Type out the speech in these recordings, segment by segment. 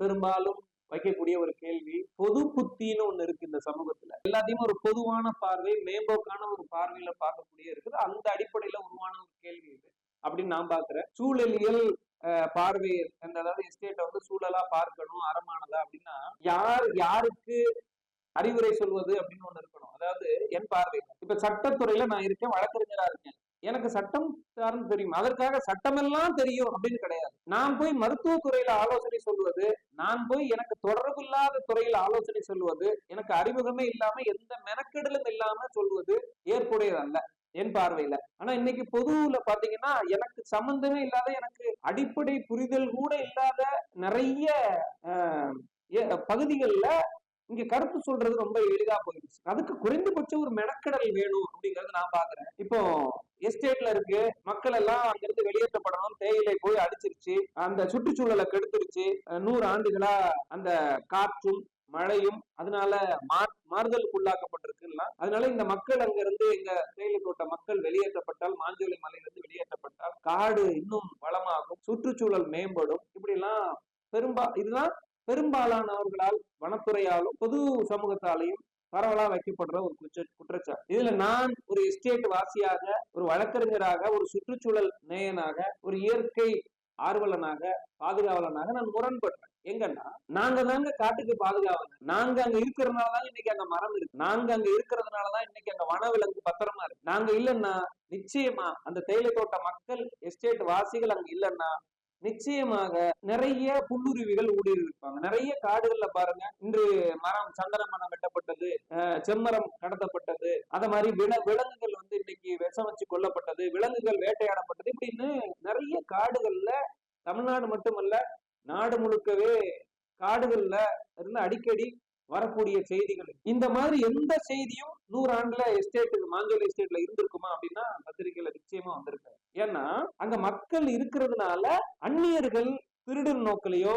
பெரும்பாலும் வைக்கக்கூடிய ஒரு கேள்வி பொது புத்தின்னு ஒண்ணு இருக்கு இந்த சமூகத்துல. எல்லாத்தையும் ஒரு பொதுவான பார்வை மேம்போக்கான ஒரு பார்வையில பார்க்கக்கூடிய இருக்குது. அந்த அடிப்படையில உருவான ஒரு கேள்வி இது அப்படின்னு நான் பாக்குறேன். சூழலியல் அஹ், பார்வை அந்த அதாவது எஸ்டேட்டை வந்து சூழலா பார்க்கணும் அறமானதா அப்படின்னா யார் யாருக்கு அறிவுரை சொல்வது அப்படின்னு ஒண்ணு இருக்கணும். அதாவது என் பார்வை. இப்ப சட்டத்துறையில நான் இருக்கேன் வழக்கறிஞரா இருக்கேன். எனக்கு சட்டம் சார்ந்து தெரியும். அதற்காக சட்டமெல்லாம் தெரியும் அப்படின்னு கிடையாது. நான் போய் மருத்துவத்துறையில ஆலோசனை சொல்வது நான் போய் எனக்கு தொடர்பு இல்லாத துறையில் ஆலோசனை சொல்வது எனக்கு அறிமுகமே இல்லாம எந்த மெனக்கெடலும் இல்லாம சொல்வது ஏற்புடையதல்ல என் பார்வையில. ஆனா இன்னைக்கு பொதுவுல பாத்தீங்கன்னா எனக்கு சம்பந்தமே இல்லாத எனக்கு அடிப்படை புரிதல் கூட இல்லாத நிறைய பகுதிகளில் ஏ- இங்க கருத்து சொல்றது ரொம்ப எளிதா போயிடுச்சு. அதுக்கு குறைந்தபட்சம் ஒரு மெனக்கடல் வேணும் அப்படிங்கறது நான் பாக்குறேன். இப்போ எஸ்டேட்ல இருக்கு. மக்கள் எல்லாம் அங்கிருந்து வெளியேற்றப்படணும். தேயிலை போய் அடிச்சிருச்சு. அந்த சுற்றுச்சூழலை கெடுத்துருச்சு. நூறு ஆண்டுகளா அந்த காற்றும் மழையும் அதனால மார் மாறுதலுக்குள்ளாக்கப்பட்டிருக்குலாம் அதனால இந்த மக்கள் அங்க இருந்து எங்க தேயிலை தோட்ட மக்கள் வெளியேற்றப்பட்டால் மாஞ்சோலை மலையிலிருந்து வெளியேற்றப்பட்டால் காடு இன்னும் வளமாகும் சுற்றுச்சூழல் மேம்படும். இப்படி எல்லாம் பெரும்பா இதுதான் பெரும்பாலானவர்களால் வனத்துறையாலும் பொது சமூகத்தாலையும் பரவலா வைக்கப்படுற ஒரு குற்ற குற்றச்சாட்டு. இதுல நான் ஒரு எஸ்டேட் வாசியாக ஒரு வழக்கறிஞராக ஒரு சுற்றுச்சூழல் நேயனாக ஒரு இயற்கை ஆர்வலனாக பாதுகாவலனாக நான் முரண்படுறேன் எங்கன்னா நாங்க தாங்க காட்டுக்கு பாதுகாவலன். நாங்க அங்க இருக்கிறதுனாலதான் இன்னைக்கு அங்க மரம் இருக்கு. நாங்க அங்க இருக்கிறதுனாலதான் இன்னைக்கு அங்க வனவிலங்கு பத்திரமா இருக்கு. நாங்க இல்லைன்னா நிச்சயமா அந்த தேயிலை தோட்ட மக்கள் எஸ்டேட் வாசிகள் அங்க இல்லைன்னா நிச்சயமாக நிறைய புல்லுருவிகள் ஊடுருவி இருப்பாங்க நிறைய காடுகள்ல பாருங்க இன்று மரம் சந்தன மரம் வெட்டப்பட்டது செம்மரம் கடத்தப்பட்டது அத மாதிரி வில விலங்குகள் வந்து இன்னைக்கு விஷம் வச்சு கொல்லப்பட்டது விலங்குகள் வேட்டையாடப்பட்டது. இப்படின்னு நிறைய காடுகள்ல தமிழ்நாடு மட்டுமல்ல நாடு முழுக்கவே காடுகள்ல இருந்து அடிக்கடி வரக்கூடிய செய்திகள். இந்த மாதிரி எந்த செய்தியும் நூறு ஆண்டுல எஸ்டேட் மாஞ்சோலை எஸ்டேட்ல இருந்திருக்குமா அப்படின்னா பத்திரிகையில நிச்சயமா வந்திருக்கு ஏன்னா அங்க மக்கள் இருக்கிறதுனால அந்நியர்கள் திருடும் நோக்கிலையோ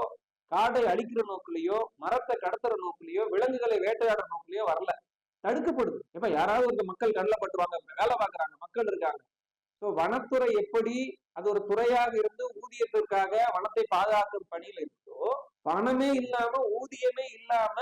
காடை அழிக்கிற நோக்கிலையோ மரத்தை கடத்துற நோக்கிலையோ விலங்குகளை வேட்டையாடுற நோக்கிலையோ வரல. தடுக்கப்படுது. இப்ப யாராவது இந்த மக்கள் கண்ணில் பட்டுருவாங்க வேலை பார்க்குறாங்க மக்கள் இருக்காங்க. ஸோ வனத்துறை எப்படி அது ஒரு துறையாக இருந்து ஊதியத்திற்காக வனத்தை பாதுகாக்கும் பணியில இருந்தோ பணமே இல்லாம ஊதியமே இல்லாம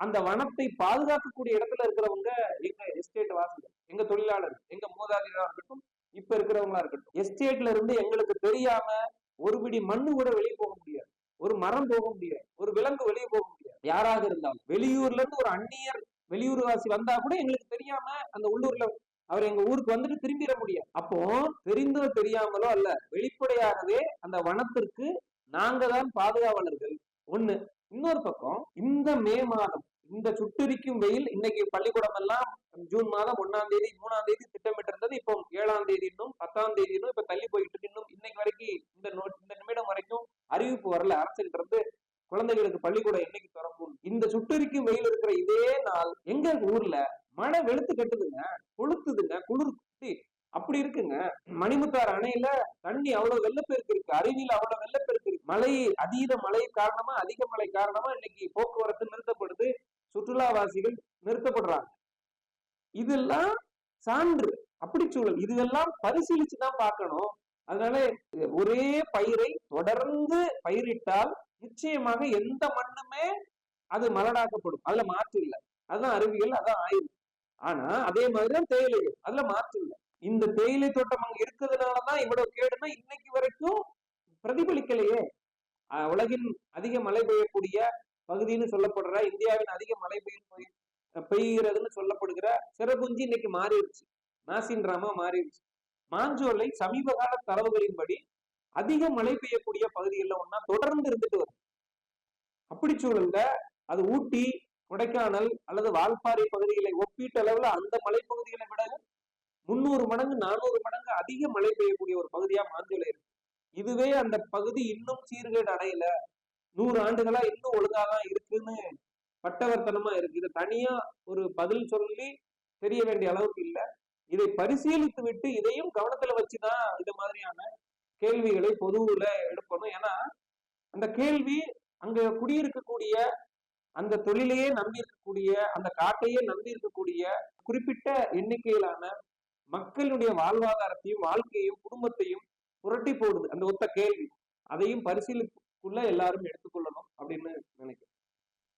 அந்த வனத்தை பாதுகாக்கக்கூடிய இடத்துல இருக்கிறவங்க எங்க எஸ்டேட் வாசிகள் எங்க தொழிலாளர் எங்க மூதாதையா இருக்கட்டும் இப்ப இருக்கிறவங்களா இருக்கட்டும். எஸ்டேட்ல இருந்து எங்களுக்கு தெரியாம ஒரு பிடி மண்ணு கூட வெளியே போக முடியாது. ஒரு மரம் போக முடியாது. ஒரு விலங்கு வெளியே போக முடியாது. யாராக இருந்தாலும். வெளியூர்ல இருந்து ஒரு அந்நியர் வெளியூர்வாசி வந்தா கூட எங்களுக்கு தெரியாம அந்த உள்ளூர்ல அவர் எங்க ஊருக்கு வந்துட்டு திரும்பிட முடியாது. அப்போ தெரிந்தோ தெரியாமலோ அல்ல வெளிப்படையாகவே அந்த வனத்திற்கு நாங்க தான் பாதுகாவலர்கள். ஒண்ணு இன்னொரு பக்கம் இந்த மே மாதம் இந்த சுட்டெரிக்கும் வெயில் இன்னைக்கு பள்ளிக்கூடம் எல்லாம் ஜூன் மாதம் ஒன்னாம் தேதி மூணாம் தேதி திட்டமிட்டு இருந்தது இப்போ ஏழாம் தேதி இன்னும் பத்தாம் தேதி இன்னும் இப்ப தள்ளி போயிட்டு இருக்கு. இன்னும் இன்னைக்கு வரைக்கும் இந்த இந்த நிமிடம் வரைக்கும் அறிவிப்பு வரல. அரசுகிட்ட இருந்து குழந்தைகளுக்கு பள்ளிக்கூடம் என்னைக்கு திறக்கும்? இந்த சுட்டெரிக்கும் வெயில் இருக்கிற இதே நாள் எங்க ஊர்ல. மழை வெளுத்து கட்டுதுங்க கொளுத்துதுங்க குளிர் அப்படி இருக்குங்க. மணிமுத்தார் அணையில தண்ணி அவ்வளவு வெள்ளப்பெருக்கு இருக்கு. அருவியில அவ்வளவு வெள்ள மழை அதீத மழை காரணமா அதிக மழை காரணமா இன்னைக்கு போக்குவரத்து நிறுத்தப்படுது. சுற்றுலாவாசிகள் நிறுத்தப்படுறாங்க. இதெல்லாம் சான்று அப்படி சூழல். இதெல்லாம் பரிசீலிச்சு தான் பார்க்கணும். அதனால ஒரே பயிரை தொடர்ந்து பயிரிட்டால் நிச்சயமாக எந்த மண்ணுமே அது மலடாக்கப்படும் அதுல மாற்று இல்லை. அதுதான் அறிவியல் அதான் ஆயுள் ஆனா அதே மாதிரிதான் தேயிலைகள். அதுல மாற்று இல்லை. இந்த தேயிலை தோட்டம் அங்க இருக்கிறதுனாலதான் இவ்வளவு கேடுனா இன்னைக்கு வரைக்கும் பிரதிபலிக்கலையே. ஆஹ் உலகின் அதிக மழை பெய்யக்கூடிய பகுதின்னு சொல்லப்படுற இந்தியாவின் அதிக மழை பெய்யும் பெய்கிறதுன்னு சொல்லப்படுகிற சிறகுஞ்சி இன்னைக்கு மாறிடுச்சு. நாசின்ராமா மாறிடுச்சு. மாஞ்சோலை சமீப கால தரவுகளின்படி அதிக மழை பெய்யக்கூடிய பகுதிகளில் ஒன்னா தொடர்ந்து இருந்துட்டு வருது. அப்படி சூழல்ல அது ஊட்டி கொடைக்கானல் அல்லது வால்பாறை பகுதிகளை ஒப்பீட்டு அளவுல அந்த மலைப்பகுதிகளை விட முன்னூறு மடங்கு நானூறு மடங்கு அதிக மழை பெய்யக்கூடிய ஒரு பகுதியா மாஞ்சோலை இருக்கு. இதுவே அந்த பகுதி இன்னும் சீர்கேடு அடையல. நூறு ஆண்டுகளா இன்னும் ஒழுங்காதான் இருக்குன்னு பட்டவர்த்தனமா இருக்கு. இதை தனியா ஒரு பதில் சொல்லி தெரிய வேண்டிய அளவுக்கு இல்ல. இதை பரிசீலித்து விட்டு இதையும் கவனத்துல வச்சுதான் இது மாதிரியான கேள்விகளை பொதுவுல எடுக்கணும். ஏன்னா அந்த கேள்வி அங்க குடியிருக்கக்கூடிய அந்த தொழிலையே நம்பி இருக்கக்கூடிய அந்த காட்டையே நம்பி இருக்கக்கூடிய குறிப்பிட்ட எண்ணிக்கையிலான மக்களுடைய வாழ்வாதாரத்தையும் வாழ்க்கையையும் குடும்பத்தையும் புரட்டி போடுது. அந்த ஒத்த கேள்வி. அதையும் பரிசீலிக்குள்ள எல்லாரும் எடுத்துக்கொள்ளணும் அப்படின்னு நினைக்கிறேன்.